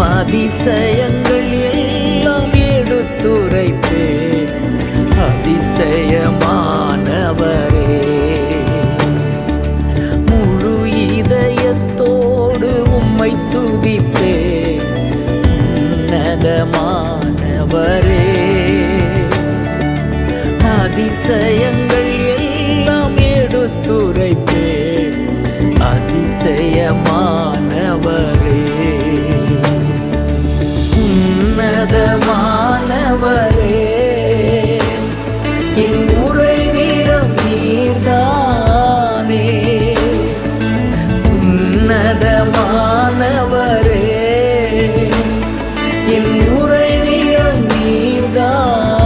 அதிசயங்கள் எல்லாம் எடுத்துரைப்பேன் அதிசயமானவரே. முழு இதயத்தோடு உம்மை துதிப்பேன் உன்னதமானவரே. அதிசயங்கள் எல்லாம் எடுத்துரைப்பேன் அதிசயமான